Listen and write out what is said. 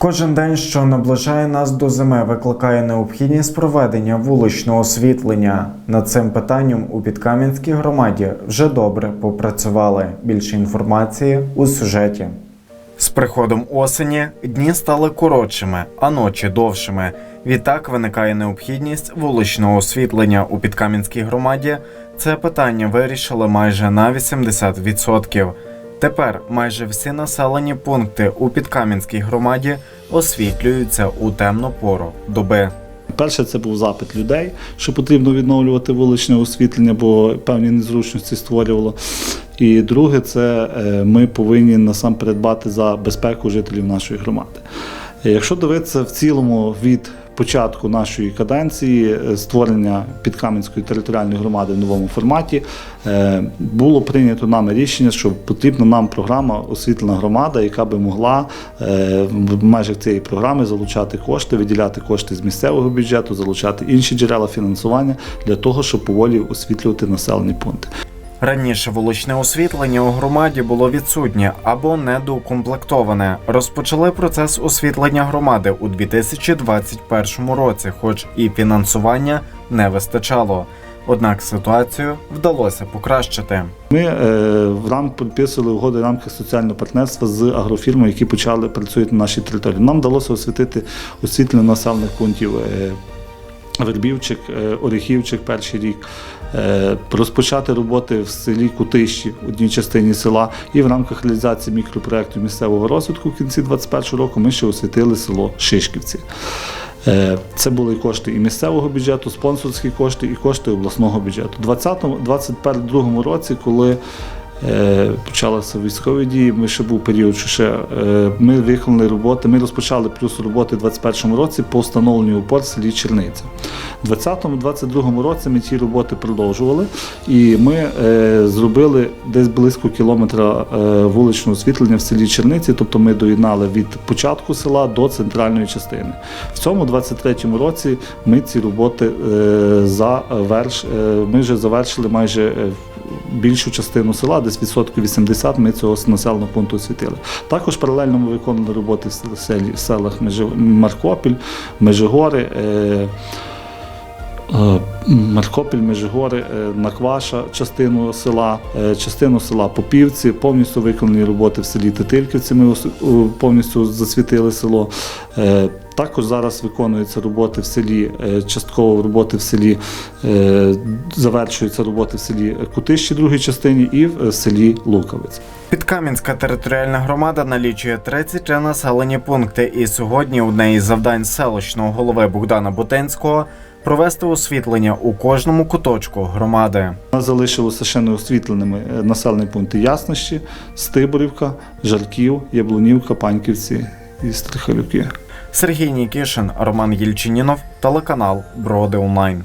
Кожен день, що наближає нас до зими, викликає необхідність проведення вуличного освітлення. Над цим питанням у Підкам'янській громаді вже добре попрацювали. Більше інформації у сюжеті. З приходом осені дні стали коротшими, а ночі довшими. Відтак виникає необхідність вуличного освітлення у Підкам'янській громаді. Це питання вирішили майже на 80%. Тепер майже всі населені пункти у Підкам'янській громаді освітлюються у темну пору доби. Перше, це був запит людей, що потрібно відновлювати вуличне освітлення, бо певні незручності створювало. І друге, це е, ми повинні насамперед дбати за безпеку жителів нашої громади. Якщо дивитися в цілому від початку нашої каденції е, створення Підкам'янської територіальної громади в новому форматі, е, було прийнято нами рішення, що потрібна нам програма освітлена громада, яка би могла е, в межах цієї програми залучати кошти, виділяти кошти з місцевого бюджету, залучати інші джерела фінансування для того, щоб поволі освітлювати населені пункти. Раніше вуличне освітлення у громаді було відсутнє або недоукомплектоване. Розпочали процес освітлення громади у 2021 році, хоч і фінансування не вистачало. Однак ситуацію вдалося покращити. Ми е, в рам підписували угоди в рамках соціального партнерства з агрофірмами, які почали працювати на нашій території. Нам вдалося освітити освітлення населених пунктів. Вербівчик, е, Оріхівчик перший рік, е, розпочати роботи в селі Кутищі, в одній частині села, і в рамках реалізації мікропроєкту місцевого розвитку в кінці 2021 року ми ще освітили село Шишківці. Е, Це були кошти і місцевого бюджету, спонсорські кошти, і кошти обласного бюджету. У 2022 році, коли почалися військові дії, ми ще був період, що ще е, ми виконали роботи. Ми розпочали плюс роботи у 2021 році по встановленню опор в селі Черниця. У 2020-2022 році ми ці роботи продовжували, і ми е, зробили десь близько кілометра е, вуличного освітлення в селі Черниці, тобто ми доєднали від початку села до центральної частини. В цьому 23-му році ми ці роботи е, заверш, е, ми вже завершили майже е, більшу частину села, десь відсотків 80 ми цього населеного пункту освітили. Також паралельно ми виконували роботи в селах Маркопіль, Межигори. Е, Маркопіль, Межигори, е, Накваша, частину села, е, частину села Попівці, повністю виконані роботи в селі Тетильківці. Ми повністю засвітили село. Також зараз виконуються роботи в селі, частково роботи в селі, завершуються роботи в селі Кутищі, другій частині, і в селі Луковець. Підкам'янська територіальна громада налічує 33 населені пункти, і сьогодні одне із завдань селищного голови Богдана Бутенського провести освітлення у кожному куточку громади. Нас залишилося ще не освітленими населені пункти Яснощі, Стиборівка, Жарків, Яблунівка, Паньківці і Стрихалюки. Сергій Нікішин, Роман Єльчинінов, телеканал Броди Онлайн.